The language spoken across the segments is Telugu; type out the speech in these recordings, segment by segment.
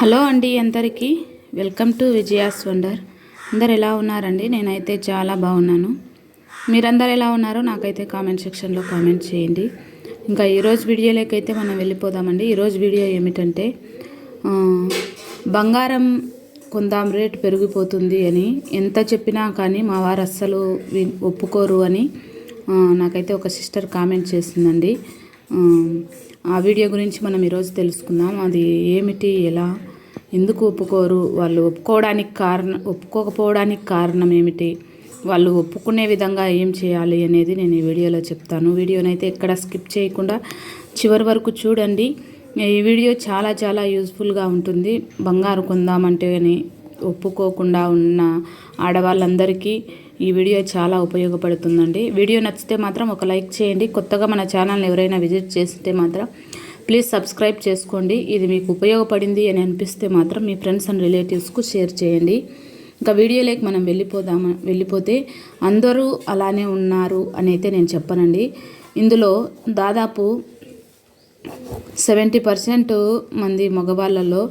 హలో అండి అందరికీ. Welcome to Vijaya's wonder. అందరు ఎలా ఉన్నారండి? నేనైతే చాలా బాగున్నాను. మీరందరు ఎలా ఉన్నారో నాకైతే కామెంట్ సెక్షన్లో కామెంట్ చేయండి. ఇంకా ఈరోజు వీడియోలోకైతే మనం వెళ్ళిపోదామండి. ఈరోజు వీడియో ఏమిటంటే బంగారం కొందాం రేట్ పెరిగిపోతుంది అని ఎంత చెప్పినా కానీ మా వారు అస్సలు వి- ఒప్పుకోరు అని నాకైతే ఒక సిస్టర్ కామెంట్ చేసిందండి. ఆ, వీడియో గురించి మనం ఈరోజు తెలుసుకుందాం. అది ఏమిటి ఎలా ఎందుకు ఒప్పుకోరు వాళ్ళు ఒప్పుకోవడానికి కారణం ఒప్పుకోకపోవడానికి కారణం ఏమిటి వాళ్ళు ఒప్పుకునే విధంగా ఏం చేయాలి అనేది నేను ఈ వీడియోలో చెప్తాను. వీడియోనైతే ఎక్కడ స్కిప్ చేయకుండా చివరి వరకు చూడండి. ఈ వీడియో చాలా చాలా యూస్ఫుల్గా ఉంటుంది. బంగారు కొందామంటే అని ఒప్పుకోకుండా ఉన్న ఆడవాళ్ళందరికీ ఈ వీడియో చాలా ఉపయోగపడుతుందండి. వీడియో నచ్చితే మాత్రం ఒక లైక్ చేయండి. కొత్తగా మన ఛానల్ని ఎవరైనా విజిట్ చేస్తే మాత్రం ప్లీజ్ సబ్స్క్రైబ్ చేసుకోండి. ఇది మీకు ఉపయోగపడింది అని అనిపిస్తే మాత్రం మీ ఫ్రెండ్స్ అండ్ రిలేటివ్స్కు షేర్ చేయండి. ఇంకా వీడియోలోకి మనం వెళ్ళిపోదాం వెళ్ళిపోతే అందరూ అలానే ఉన్నారు అని అయితే నేను చెప్పనండి. ఇందులో దాదాపు సెవెంటీ పర్సెంట్ మంది మగవాళ్ళలో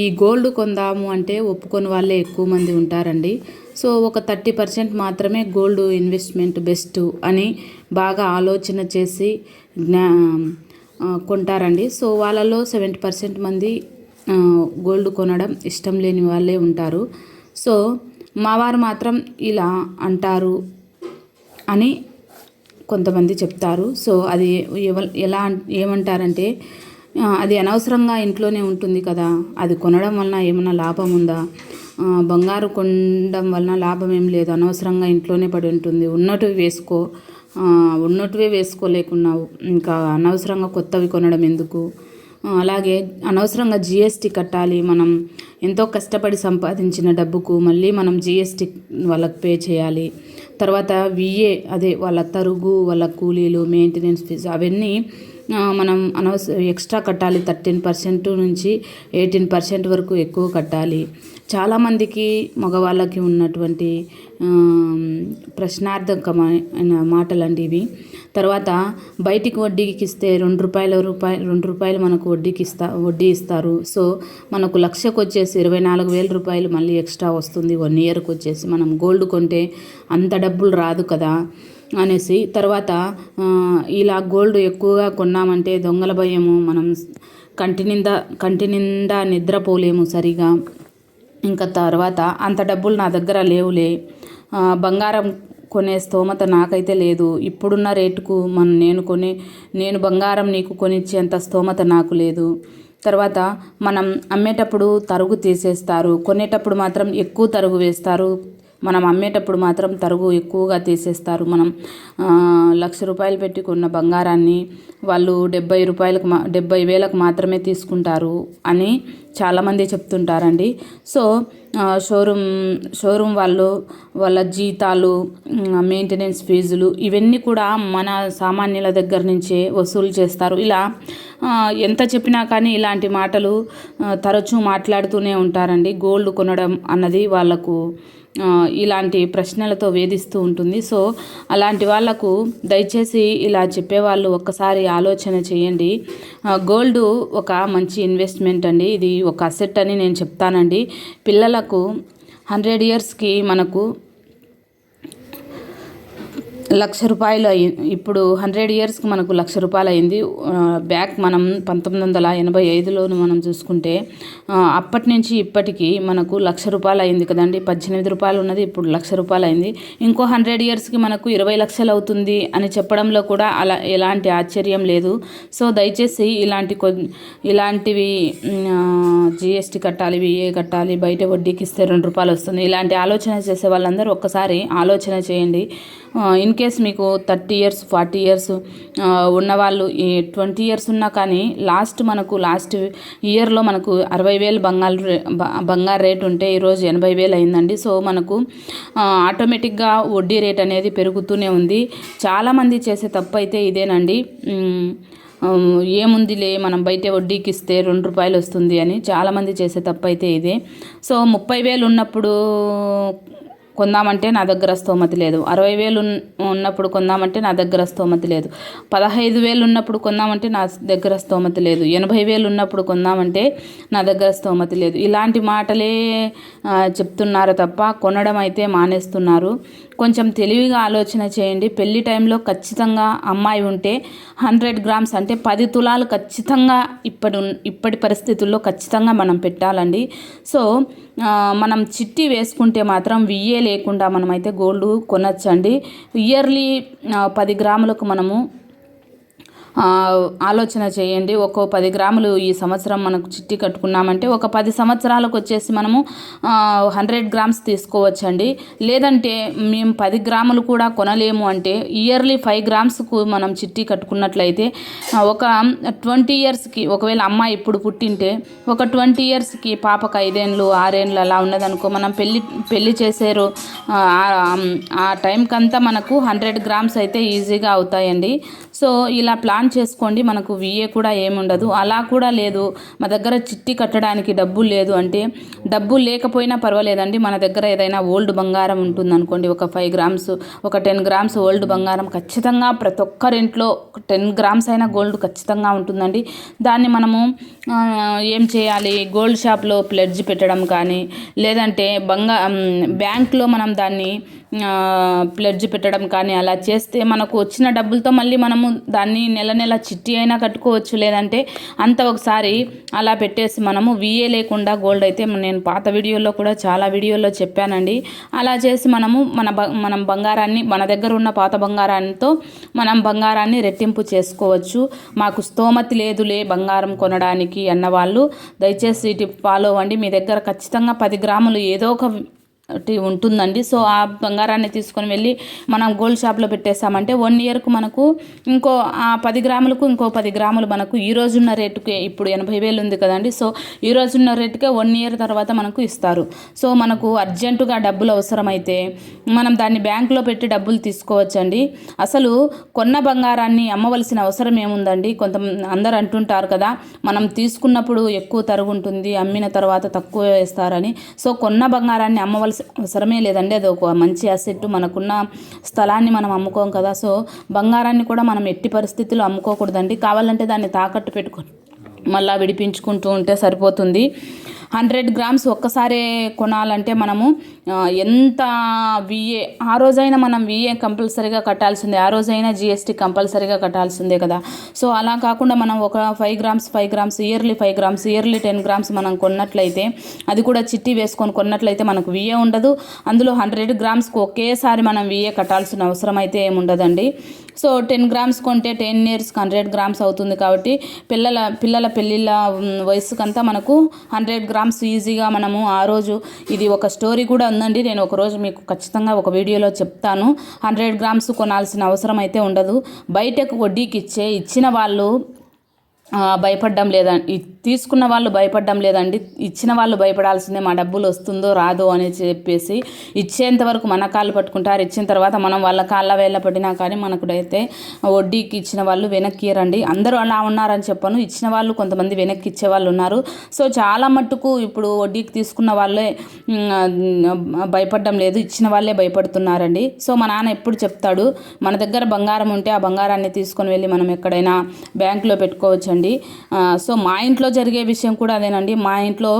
ఈ గోల్డ్ కొందాము అంటే ఒప్పుకొని వాళ్ళే ఎక్కువ మంది ఉంటారండి. సో ఒక థర్టీ పర్సెంట్ మాత్రమే గోల్డ్ ఇన్వెస్ట్మెంట్ బెస్ట్ అని బాగా ఆలోచన చేసి జ్ఞా కొంటారండి. సో వాళ్ళలో సెవెంటీ పర్సెంట్ మంది గోల్డ్ కొనడం ఇష్టం లేని వాళ్ళే ఉంటారు. సో మా వారు మాత్రం ఇలా అంటారు అని కొంతమంది చెప్తారు. సో అది ఎవ ఎలా ఏమంటారంటే అది అనవసరంగా ఇంట్లోనే ఉంటుంది కదా. అది కొనడం వలన ఏమైనా లాభం ఉందా? బంగారు కొనడం వలన లాభం ఏం లేదు. అనవసరంగా ఇంట్లోనే పడి ఉంటుంది. ఉన్నటివి వేసుకో. ఉన్నట్టువే ఉన్నటివే వేసుకోలేకున్నావు ఇంకా అనవసరంగా కొత్తవి కొనడం ఎందుకు? అలాగే అనవసరంగా జిఎస్టీ కట్టాలి. మనం ఎంతో కష్టపడి సంపాదించిన డబ్బుకు మళ్ళీ మనం జిఎస్టీ వాళ్ళకి పే చేయాలి. తర్వాత విఏ అదే వాళ్ళ తరుగు వాళ్ళ కూలీలు మెయింటెనెన్స్ ఫీజు అవన్నీ మనం అనవస ఎక్స్ట్రా కట్టాలి థర్టీన్ పర్సెంట్ నుంచి ఎయిటీన్ పర్సెంట్ వరకు ఎక్కువ కట్టాలి. చాలామందికి మగవాళ్ళకి ఉన్నటువంటి ప్రశ్నార్థకమైన మాటలండి ఇవి తర్వాత బయటికి వడ్డీకి ఇస్తే రెండు రూపాయల రూపాయ రెండు రూపాయలు మనకు వడ్డీకి ఇస్తా వడ్డీ ఇస్తారు. సో మనకు లక్షకు వచ్చేసి ఇరవై నాలుగు వేల రూపాయలు మళ్ళీ ఎక్స్ట్రా వస్తుంది వన్ ఇయర్కి వచ్చేసి మనం గోల్డ్ కొంటే అంత డబ్బులు రాదు కదా. అనేసి తర్వాత ఇలా గోల్డ్ ఎక్కువగా కొన్నామంటే దొంగల భయము మనం కంటి నిండా కంటి నిండా నిద్రపోలేము సరిగా. ఇంకా తర్వాత అంత డబ్బులు నా దగ్గర లేవులే. బంగారం కొనే స్తోమత నాకైతే లేదు. ఇప్పుడున్న రేటుకు మన నేను కొనే నేను బంగారం నీకు కొనిచ్చేంత స్తోమత నాకు లేదు. తర్వాత మనం అమ్మేటప్పుడు తరుగు తీసేస్తారు. కొనేటప్పుడు మాత్రం ఎక్కువ తరుగు వేస్తారు. మనం అమ్మేటప్పుడు మాత్రం తరుగు ఎక్కువగా తీసేస్తారు. మనం లక్ష రూపాయలు పెట్టి కొన్న బంగారాన్ని వాళ్ళు డెబ్బై రూపాయలకు మా డెబ్బై వేలకు మాత్రమే తీసుకుంటారు అని చాలామంది చెప్తుంటారండి. సో షోరూమ్ షోరూమ్ వాళ్ళు వాళ్ళ జీతాలు మెయింటెనెన్స్ ఫీజులు ఇవన్నీ కూడా మన సామాన్యుల దగ్గర నుంచే వసూలు చేస్తారు. ఇలా ఎంత చెప్పినా కానీ ఇలాంటి మాటలు తరచూ మాట్లాడుతూనే ఉంటారండి. గోల్డ్ కొనడం అన్నది వాళ్ళకు ఇలాంటి ప్రశ్నలతో వేధిస్తూ ఉంటుంది. సో అలాంటి వాళ్ళకు దయచేసి ఇలా చెప్పేవాళ్ళు ఒక్కసారి ఆలోచన చేయండి. గోల్డ్ ఒక మంచి ఇన్వెస్ట్మెంట్ అండి. ఇది ఒక అసెట్ అని నేను చెప్తానండి. పిల్లలకు హండ్రెడ్ ఇయర్స్కి మనకు లక్ష రూపాయలు అయ్యి ఇప్పుడు హండ్రెడ్ ఇయర్స్కి మనకు లక్ష రూపాయలు అయింది బ్యాక్ మనం పంతొమ్మిది వందల ఎనభై ఐదులోను మనం చూసుకుంటే అప్పటి నుంచి ఇప్పటికి మనకు లక్ష రూపాయలు అయింది కదండి. పద్దెనిమిది రూపాయలు ఉన్నది ఇప్పుడు లక్ష రూపాయలు అయింది ఇంకో హండ్రెడ్ ఇయర్స్కి మనకు ఇరవై లక్షలు అవుతుంది అని చెప్పడంలో కూడా అలా ఎలాంటి ఆశ్చర్యం లేదు. సో దయచేసి ఇలాంటి కొ ఇలాంటివి జిఎస్టీ కట్టాలి విఏ కట్టాలి బయట వడ్డీకి ఇస్తే రెండు రూపాయలు వస్తుంది ఇలాంటి ఆలోచన చేసే వాళ్ళందరూ ఒక్కసారి ఆలోచన చేయండి. ఇన్ ఇన్కేస్ మీకు థర్టీ ఇయర్స్ ఫార్టీ ఇయర్స్ ఉన్నవాళ్ళు ఈ ట్వంటీ ఇయర్స్ ఉన్నా కానీ లాస్ట్ మనకు లాస్ట్ ఇయర్లో మనకు అరవై వేలు బంగారు బంగారు రేట్ ఉంటే ఈరోజు ఎనభై వేలు అయిందండి. సో మనకు ఆటోమేటిక్గా వడ్డీ రేట్ అనేది పెరుగుతూనే ఉంది. చాలామంది చేసే తప్పు అయితే ఇదేనండి. ఏముందిలే మనం బయట వడ్డీకి ఇస్తే రెండు రూపాయలు వస్తుంది అని చాలామంది చేసే తప్పు అయితే ఇదే. సో ముప్పై వేలు ఉన్నప్పుడు కొందామంటే నా దగ్గర స్తోమత లేదు. అరవై వేలు ఉన్నప్పుడు కొందామంటే నా దగ్గర స్తోమత లేదు. పదహైదు వేలు ఉన్నప్పుడు కొందామంటే నా దగ్గర స్తోమత లేదు. ఎనభై వేలు ఉన్నప్పుడు కొందామంటే నా దగ్గర స్తోమత లేదు. ఇలాంటి మాటలే చెప్తున్నారు తప్ప కొనడం అయితే మానేస్తున్నారు. కొంచెం తెలివిగా ఆలోచన చేయండి. పెళ్ళి టైంలో ఖచ్చితంగా అమ్మాయి ఉంటే హండ్రెడ్ గ్రామ్స్ అంటే పది తులాలు ఖచ్చితంగా ఇప్పటి ఉన్- ఇప్పటి పరిస్థితుల్లో ఖచ్చితంగా మనం పెట్టాలండి. సో మనం చిట్టి వేసుకుంటే మాత్రం వియ్యే లేకుండా మనమైతే గోల్డ్ కొనచ్చండి. ఇయర్లీ పది గ్రాములకు మనము ఆలోచన చేయండి. ఒక్కో పది గ్రాములు ఈ సంవత్సరం మనకు చిట్టి కట్టుకున్నామంటే ఒక పది సంవత్సరాలకు వచ్చేసి మనము హండ్రెడ్ గ్రామ్స్ తీసుకోవచ్చండి. లేదంటే మేము పది గ్రాములు కూడా కొనలేము అంటే ఇయర్లీ ఫైవ్ గ్రామ్స్కు మనం చిట్టి కట్టుకున్నట్లయితే ఒక ట్వంటీ ఇయర్స్కి ఒకవేళ అమ్మాయి ఇప్పుడు పుట్టింటే ఒక ట్వంటీ ఇయర్స్కి పాపకు ఐదేళ్ళు ఆరేళ్ళు అలా ఉన్నదనుకో మనం పెళ్ళి పెళ్ళి చేసేరు ఆ, ఆ టైంకంతా మనకు హండ్రెడ్ గ్రామ్స్ అయితే ఈజీగా అవుతాయండి. సో ఇలా ప్లాన్ చేసుకోండి మనకు విఏ కూడా ఏముండదు. అలా కూడా లేదు. మా దగ్గర చిట్టి కట్టడానికి డబ్బు లేదు అంటే డబ్బు లేకపోయినా పర్వాలేదండి. మన దగ్గర ఏదైనా ఓల్డ్ బంగారం ఉంటుందనుకోండి ఒక ఫైవ్ గ్రామ్స్ ఒక టెన్ గ్రామ్స్ ఓల్డ్ బంగారం ఖచ్చితంగా ప్రతి ఒక్కరింట్లో టెన్ గ్రామ్స్ అయినా గోల్డ్ ఖచ్చితంగా ఉంటుందండి. దాన్ని మనము ఏం చేయాలి? గోల్డ్ షాప్లో ప్లెడ్జ్ పెట్టడం కానీ లేదంటే బంగా బ్యాంక్లో మనం దాన్ని ప్లెడ్జ్ పెట్టడం కానీ అలా చేస్తే మనకు వచ్చిన డబ్బులతో మళ్ళీ మనము దాన్ని నెల నెల చిట్టి అయినా కట్టుకోవచ్చు లేదంటే అంత ఒకసారి అలా పెట్టేసి మనము విఏ లేకుండా గోల్డ్ అయితే నేను పాత వీడియోలో కూడా చాలా వీడియోలో చెప్పానండి. అలా చేసి మనము మన మనం బంగారాన్ని మన దగ్గర ఉన్న పాత బంగారాన్నితో మనం బంగారాన్ని రెట్టింపు చేసుకోవచ్చు. మాకు స్తోమతి లేదులే బంగారం కొనడానికి అన్న వాళ్ళు దయచేసి ఇటు ఫాలో అవ్వండి. మీ దగ్గర ఖచ్చితంగా పది గ్రాములు ఏదో ఒక ఉంటుందండి. సో ఆ బంగారాన్ని తీసుకొని వెళ్ళి మనం గోల్డ్ షాప్లో పెట్టేసామంటే వన్ ఇయర్కు మనకు ఇంకో ఆ పది గ్రాములకు ఇంకో పది గ్రాములు మనకు ఈ రోజున్న రేటుకే ఇప్పుడు ఎనభై వేలు ఉంది కదండి. సో ఈ రోజున్న రేటుకే వన్ ఇయర్ తర్వాత మనకు ఇస్తారు. సో మనకు అర్జెంటుగా డబ్బులు అవసరమైతే మనం దాన్ని బ్యాంకులో పెట్టి డబ్బులు తీసుకోవచ్చండి. అసలు కొన్న బంగారాన్ని అమ్మవలసిన అవసరం ఏముందండి? కొంత అందరు అంటుంటారు కదా మనం తీసుకున్నప్పుడు ఎక్కువ తరుగు ఉంటుంది అమ్మిన తర్వాత తక్కువ వేస్తారని. సో కొన్న బంగారాన్ని అమ్మవలసిన అవసరమే లేదండి. అది ఒక మంచి అసెట్ మనకున్న స్థలాన్ని మనం అమ్ముకోం కదా. సో బంగారాన్ని కూడా మనం ఎట్టి పరిస్థితుల్లో అమ్ముకోకూడదండి. కావాలంటే దాన్ని తాకట్టు పెట్టుకొని మళ్ళీ విడిపించుకుంటూ ఉంటే సరిపోతుంది. హండ్రెడ్ గ్రామ్స్ ఒక్కసారే కొనాలంటే మనము ఎంత విఏ ఆ రోజైనా మనం విఏ కంపల్సరీగా కట్టాల్సిందే ఆ రోజైనా జిఎస్టీ కంపల్సరీగా కట్టాల్సిందే కదా. సో అలా కాకుండా మనం ఒక five grams five grams yearly five grams yearly ten grams మనం కొన్నట్లయితే అది కూడా చిట్టి వేసుకొని కొన్నట్లయితే మనకు విఏ ఉండదు. అందులో హండ్రెడ్ గ్రామ్స్కి ఒకేసారి మనం విఏ కట్టాల్సిన అవసరం అయితే ఏముండదండి. సో టెన్ గ్రామ్స్ కొంటే టెన్ ఇయర్స్కి హండ్రెడ్ గ్రామ్స్ అవుతుంది కాబట్టి పిల్లల పిల్లల పెళ్ళిళ్ళ వయసుకంతా మనకు హండ్రెడ్ గ్రామ్స్ ఈజీగా మనము ఆ రోజు ఇది ఒక స్టోరీ కూడా ఉందండి. నేను ఒకరోజు మీకు ఖచ్చితంగా ఒక వీడియోలో చెప్తాను. హండ్రెడ్ గ్రామ్స్ కొనాల్సిన అవసరం అయితే ఉండదు. బయటకు వడ్డీకి ఇచ్చే ఇచ్చిన వాళ్ళు భయపడడం భయపడ్డం లేదా తీసుకున్న వాళ్ళు భయపడ్డం లేదండి. ఇచ్చిన వాళ్ళు భయపడాల్సిందే మా డబ్బులు వస్తుందో రాదో అని చెప్పేసి ఇచ్చేంత వరకు మన కాళ్ళు పట్టుకుంటారు. ఇచ్చిన తర్వాత మనం వాళ్ళ కాళ్ళ వేళ్ళ పడినా కానీ మనకు వడ్డీకి ఇచ్చిన వాళ్ళు వెనక్కి రండి అందరూ అలా ఉన్నారని చెప్పను. ఇచ్చిన వాళ్ళు కొంతమంది వెనక్కి ఇచ్చే వాళ్ళు ఉన్నారు. సో చాలా మట్టుకు ఇప్పుడు వడ్డీకి తీసుకున్న వాళ్ళే భయపడడం లేదు. ఇచ్చిన వాళ్ళే భయపడుతున్నారండి. సో మా నాన్న ఎప్పుడు చెప్తాడు మన దగ్గర బంగారం ఉంటే ఆ బంగారాన్ని తీసుకొని వెళ్ళి మనం ఎక్కడైనా బ్యాంకులో పెట్టుకోవచ్చండి. సో మా ఇంట్లో జరిగే విషయం కూడా అదేనండి. మా ఇంట్లో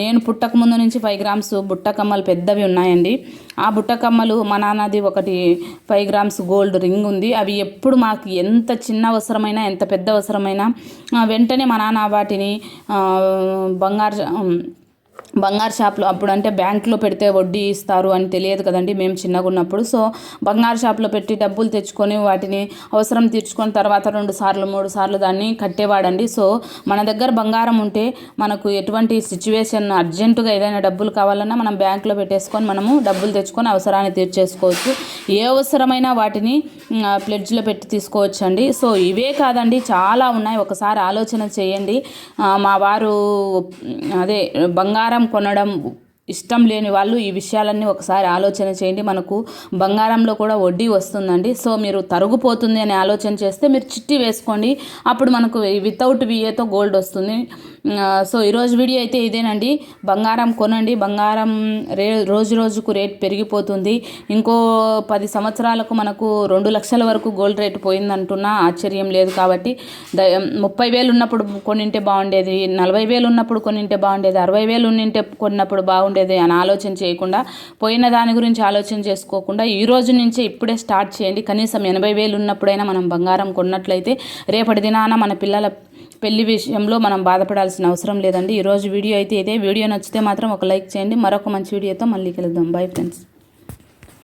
నేను పుట్టక ముందు నుంచి ఫైవ్ గ్రామ్స్ బుట్టకమ్మలు పెద్దవి ఉన్నాయండి. ఆ బుట్టకమ్మలు మా నాన్నది ఒకటి ఫైవ్ గ్రామ్స్ గోల్డ్ రింగ్ ఉంది. అవి ఎప్పుడు మాకు ఎంత చిన్న అవసరమైనా ఎంత పెద్ద అవసరమైనా వెంటనే మా నాన్న వాటిని బంగారు బంగారు షాప్లో అప్పుడు అంటే బ్యాంకులో పెడితే వడ్డీ ఇస్తారు అని తెలియదు కదండి మేము చిన్నగా ఉన్నప్పుడు. సో బంగారు షాప్లో పెట్టి డబ్బులు తెచ్చుకొని వాటిని అవసరం తీర్చుకొని తర్వాత రెండు సార్లు మూడు సార్లు దాన్ని కట్టేవాడండి. సో మన దగ్గర బంగారం ఉంటే మనకు ఎటువంటి సిచ్యువేషన్ అర్జెంటుగా ఏదైనా డబ్బులు కావాలన్నా మనం బ్యాంకులో పెట్టేసుకొని మనము డబ్బులు తెచ్చుకొని అవసరాన్ని తీర్చేసుకోవచ్చు. ఏ అవసరమైనా వాటిని ప్లెడ్జ్లో పెట్టి తీసుకోవచ్చు అండి సో ఇవే కాదండి చాలా ఉన్నాయి. ఒకసారి ఆలోచన చేయండి. మా వారు అదే బంగారం కొనడం ఇష్టం లేని వాళ్ళు ఈ విషయాలన్నీ ఒకసారి ఆలోచన చేయండి. మనకు బంగారంలో కూడా వడ్డీ వస్తుందండి. సో మీరు తరుగుపోతుంది అని ఆలోచన చేస్తే మీరు చిట్టి వేసుకోండి. అప్పుడు మనకు వితౌట్ విఏతో గోల్డ్ వస్తుంది. సో ఈరోజు వీడియో అయితే ఇదేనండి. బంగారం కొనండి. బంగారం రే రోజు రోజుకు రేట్ పెరిగిపోతుంది. ఇంకో పది సంవత్సరాలకు మనకు రెండు లక్షల వరకు గోల్డ్ రేట్ పోయిందంటున్నా ఆశ్చర్యం లేదు కాబట్టి. ద ముప్పై వేలు ఉన్నప్పుడు కొనింటే బాగుండేది. నలభై వేలు ఉన్నప్పుడు కొనింటే బాగుండేది. అరవై వేలు ఉన్నింటే కొన్నప్పుడు బాగుండేది. అని ఆలోచన చేయకుండా పోయిన దాని గురించి ఆలోచన చేసుకోకుండా ఈ రోజు నుంచే ఇప్పుడే స్టార్ట్ చేయండి. కనీసం ఎనభై వేలు ఉన్నప్పుడైనా మనం బంగారం కొన్నట్లయితే రేపటి దినాన మన పిల్లల పెళ్ళి విషయంలో మనం బాధపడాల్సిన అవసరం లేదండి. ఈరోజు వీడియో అయితే ఇదే. వీడియో నచ్చితే మాత్రం ఒక లైక్ చేయండి. మరొక మంచి వీడియోతో మళ్ళీ కలుద్దాం. Bye friends